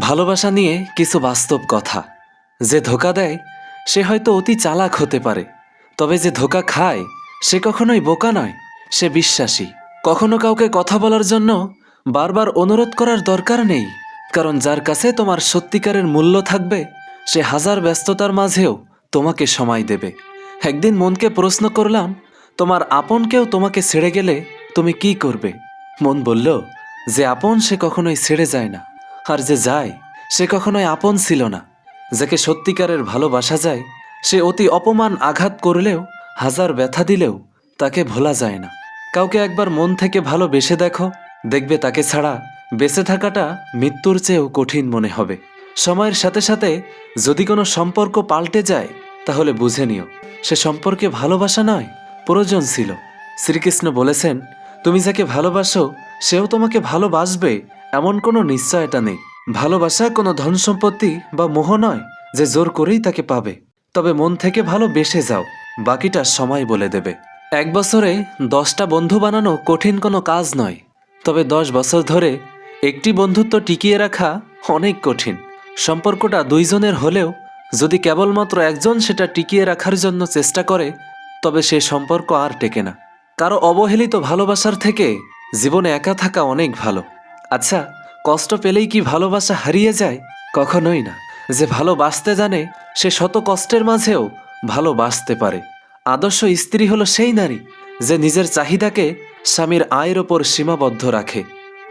ভালোবাসা নিয়ে কিছু বাস্তব কথা। যে ধোকা দেয়, সে হয়তো অতি চালাক হতে পারে। তবে যে ধোকা খায়, সে কখনোই বোকা নয়, সে বিশ্বাসী। কখনো কাউকে কথা বলার জন্য বারবার অনুরোধ করার দরকার নেই, কারণ যার কাছে তোমার সত্যিকারের মূল্য থাকবে, সে হাজার ব্যস্ততার মাঝেও তোমাকে সময় দেবে। একদিন মনকে প্রশ্ন করলাম, তোমার আপন কেউ তোমাকে ছেড়ে গেলে তুমি কি করবে? মন বলল, যে আপন সে কখনোই ছেড়ে যায় না। আর যে যায়, সে কখনোই আপন ছিল না। যাকে সত্যিকারের ভালোবাসা যায়, সে অতি অপমান আঘাত করলেও, হাজার ব্যথা দিলেও তাকে ভোলা যায় না। কাউকে একবার মন থেকে ভালোবেসে দেখো, দেখবে তাকে ছাড়া বেঁচে থাকাটা মৃত্যুর চেয়েও কঠিন মনে হবে। সময়ের সাথে সাথে যদি কোনো সম্পর্ক পাল্টে যায়, তাহলে বুঝে নিও, সে সম্পর্কে ভালোবাসা নয়, প্রয়োজন ছিল। শ্রীকৃষ্ণ বলেছেন, তুমি যাকে ভালোবাসো, সেও তোমাকে ভালোবাসবে এমন কোনো নিশ্চয়তা নেই। ভালোবাসা কোনো ধন সম্পত্তি বা মোহ নয় যে জোর করেই তাকে পাবে। তবে মন থেকে ভালো বেসে যাও, বাকিটা সময় বলে দেবে। এক বছরে দশটা বন্ধু বানানো কঠিন কোনো কাজ নয়। তবে দশ বছর ধরে একটি বন্ধুত্ব টিকিয়ে রাখা অনেক কঠিন। সম্পর্কটা দুইজনের হলেও যদি কেবলমাত্র একজন সেটা টিকিয়ে রাখার জন্য চেষ্টা করে, তবে সে সম্পর্ক আর টেকে না। কারও অবহেলিত ভালোবাসার থেকে জীবনে একা থাকা অনেক ভালো। আচ্ছা কষ্ট পেলেই কি ভালোবাসা হারিয়ে যায়? কখনোই না। যে ভালোবাসতে জানে, সে শত কষ্টের মাঝেও ভালোবাসতে পারে। আদর্শ স্ত্রী হলো সেই নারী, যে নিজের চাহিদাকে স্বামীর আয়ের ওপর সীমাবদ্ধ রাখে।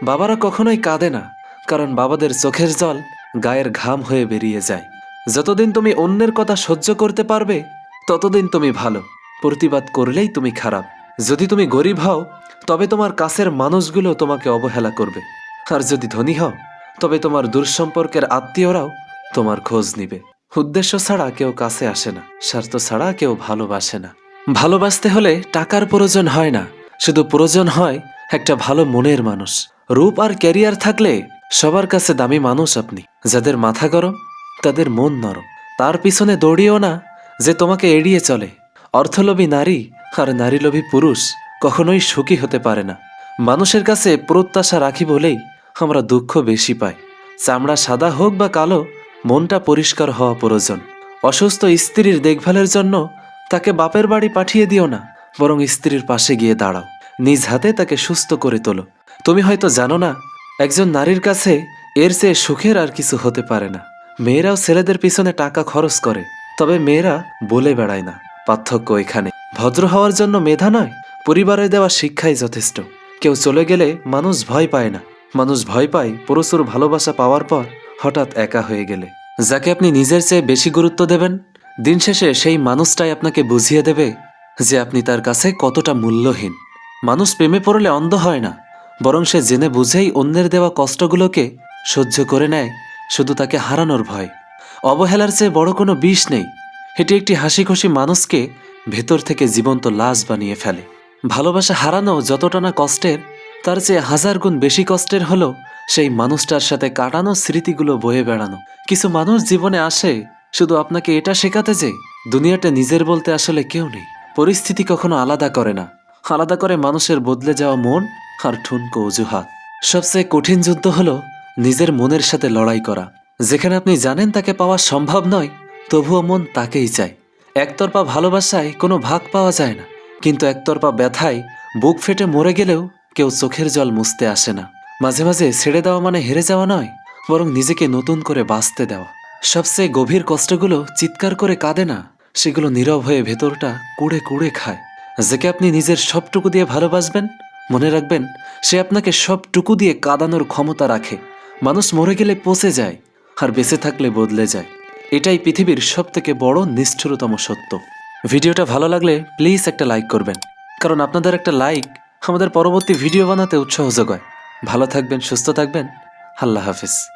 বাবারা কখনোই কাঁদে না, কারণ বাবাদের চোখের জল গায়ের ঘাম হয়ে বেরিয়ে যায়। যতদিন তুমি অন্যের কথা সহ্য করতে পারবে, ততদিন তুমি ভালো। প্রতিবাদ করলেই তুমি খারাপ। যদি তুমি গরিব হও, তবে তোমার কাছের মানুষগুলো তোমাকে অবহেলা করবে। আর যদি ধনী হও, তবে তোমার দূরসম্পর্কের আত্মীয়রাও তোমার খোঁজ নিবে। উদ্দেশ্য ছাড়া কেউ কাছে আসে না, স্বার্থ ছাড়া কেউ ভালোবাসে না। ভালোবাসতে হলে টাকার প্রয়োজন হয় না, শুধু প্রয়োজন হয় একটা ভালো মনের মানুষ। রূপ আর ক্যারিয়ার থাকলে সবার কাছে দামি মানুষ আপনি, যাদের মাথা গরম, তাদের মন নরম। তার পিছনে দৌড়িও না যে তোমাকে এড়িয়ে চলে। অর্থলোভী নারী আর নারীলোভী পুরুষ কখনোই সুখী হতে পারে না। মানুষের কাছে প্রত্যাশা রাখি বলেই আমরা দুঃখ বেশি পাই। চামড়া সাদা হোক বা কালো, মনটা পরিষ্কার হওয়া প্রয়োজন। অসুস্থ স্ত্রীর দেখভালের জন্য তাকে বাপের বাড়ি পাঠিয়ে দিও না, বরং স্ত্রীর পাশে গিয়ে দাঁড়াও। নিজ হাতে তাকে সুস্থ করে তোলো। তুমি হয়তো জানো না, একজন নারীর কাছে এর চেয়ে সুখের আর কিছু হতে পারে না। মেয়েরাও ছেলেদের পিছনে টাকা খরচ করে, তবে মেয়েরা বলে বেড়ায় না। পার্থক্য এখানে। ভদ্র হওয়ার জন্য মেধা নয়, পরিবারে দেওয়া শিক্ষাই যথেষ্ট। কেউ চলে গেলে মানুষ ভয় পায় না। মানুষ ভয় পায় প্রচুর ভালোবাসা পাওয়ার পর হঠাৎ একা হয়ে গেলে। যাকে আপনি নিজের চেয়ে বেশি গুরুত্ব দেবেন, দিন শেষে সেই মানুষটাই আপনাকে বুঝিয়ে দেবে যে আপনি তার কাছে কতটা মূল্যহীন। মানুষ প্রেমে পড়লে অন্ধ হয় না, বরং সে জেনে বুঝেই অন্যের দেওয়া কষ্টগুলোকে সহ্য করে নেয়, শুধু তাকে হারানোর ভয়। অবহেলার চেয়ে বড় কোনো বিষ নেই, এটি একটি হাসি খুশি মানুষকে ভেতর থেকে জীবন্ত লাশ বানিয়ে ফেলে। ভালোবাসা হারানো যতটা না কষ্টের তার চেয়ে হাজার গুণ বেশি কষ্টের হলো সেই মানুষটার সাথে কাটানো স্মৃতিগুলো বয়ে বেড়ানো। কিছু মানুষ জীবনে আসে, শুধু আপনাকে এটা শেখাতে যে দুনিয়াটা নিজের বলতে আসলে কেউ নেই। পরিস্থিতি কখনো আলাদা করে না। আলাদা করে মানুষের বদলে যাওয়া মন আর ঠুনকো অজুহাত। সবচেয়ে কঠিন যুদ্ধ হলো নিজের মনের সাথে লড়াই করা। যেখানে আপনি জানেন তাকে পাওয়া সম্ভব নয়, তবুও মন তাকেই চায়। একতরফা ভালোবাসায় কোনো ভাগ পাওয়া যায় না। কিন্তু একতরফা ব্যথায় বুক ফেটে মরে গেলেও কেউ চোখের জল মুছতে আসে না। মাঝে মাঝে ছেড়ে দেওয়া মানে হেরে যাওয়া নয়, বরং নিজেকে নতুন করে বাঁচতে দেওয়া। সবচেয়ে গভীর কষ্টগুলো চিৎকার করে কাঁদে না, সেগুলো নীরব হয়ে ভেতরটা কুড়ে কুড়ে খায়। যাকে আপনি নিজের সবটুকু দিয়ে ভালোবাসবেন, মনে রাখবেন, সে আপনাকে সবটুকু দিয়ে কাঁদানোর ক্ষমতা রাখে। মানুষ মরে গেলে পচে যায়, আর বেঁচে থাকলে বদলে যায়। এটাই পৃথিবীর সব থেকে বড় নিষ্ঠুরতম সত্য। ভিডিওটা ভালো লাগলে প্লিজ একটা লাইক করবেন। কারণ আপনাদের একটা লাইক আমাদের পরবর্তী ভিডিও বানাতে উৎসাহ যোগায়। ভালো থাকবেন সুস্থ থাকবেন। আল্লাহ হাফিজ।